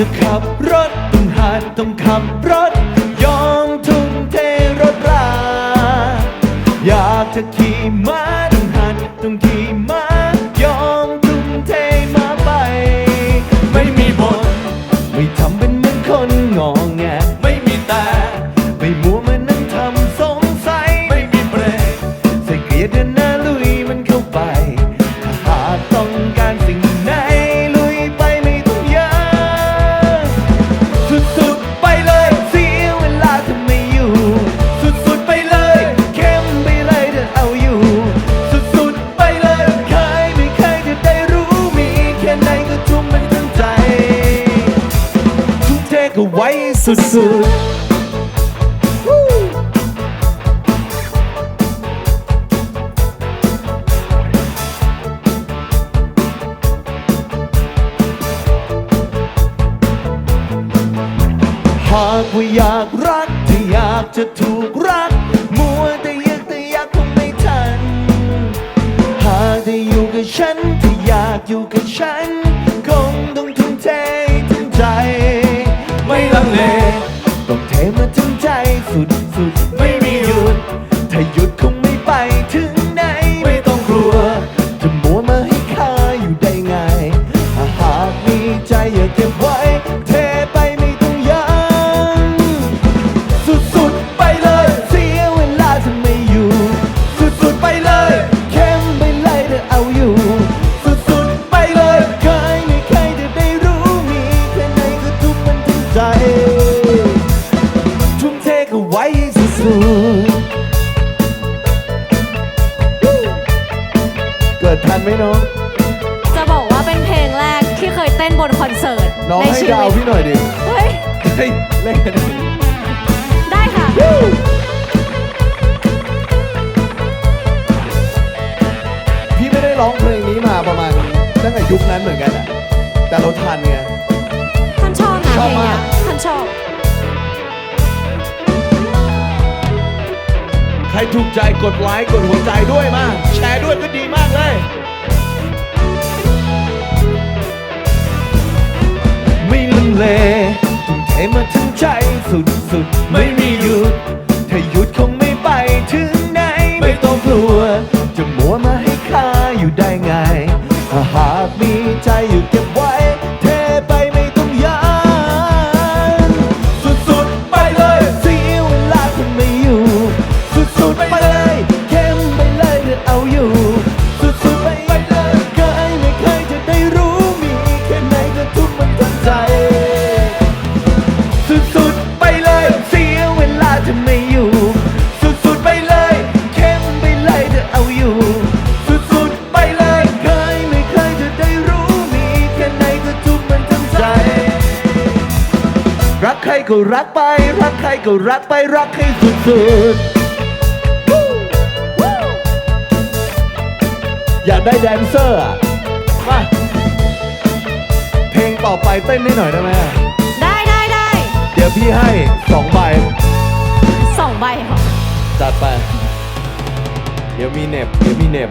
อยากจะขับรถต้องหัดต้องขับรถยอมทุ่มเทรถรา อยากจะขี่ม้าต้องหัดต้องขี่ม้ายอมทุ่มเทมาไป ไม่มีบนไม่ทำเป็นเหมือนคนงอง สุดๆหากว่าอยากรักถ้าอยากจะถูกรัก มัวแต่ยากแต่อยากคงไม่ทัน หากจะอยู่กับฉันถ้าอยากอยู่กับฉัน ง เกิดทันไหมน้องจะบอกว่าเป็นเพลงแรกที่เคยเต้นบนคอนเสิร์ตน้องในให้ชีดาววิตพี่หน่อยดิเฮ้ย เฮ้ยเล่นกันดิได้ค่ะ พี่ไม่ได้ร้องเพลงนี้มาประมาณตั้งแต่ยุคนั้นเหมือนกันอะแต่เราทันไง ท่านชอบนะชเพอบลงมากเนี้ยท่านชอบ ใครถูกใจกดไลค์กดหัวใจด้วยมา แชร์ด้วย ใจสุดๆ ไม่มีหยุดถ้าหยุด รักใครก็รักไป รักใครก็รักไปรักให้สุดๆ อยากได้แดนเซอร์อะมาเพลงต่อไปเต้นให้หน่อยได้ไหมได้ได้ได้เดี๋ยวพี่ให้สองใบสองใบค่ะจัดไป เดี๋ยวมีเหน็บ เดี๋ยวมีเหน็บ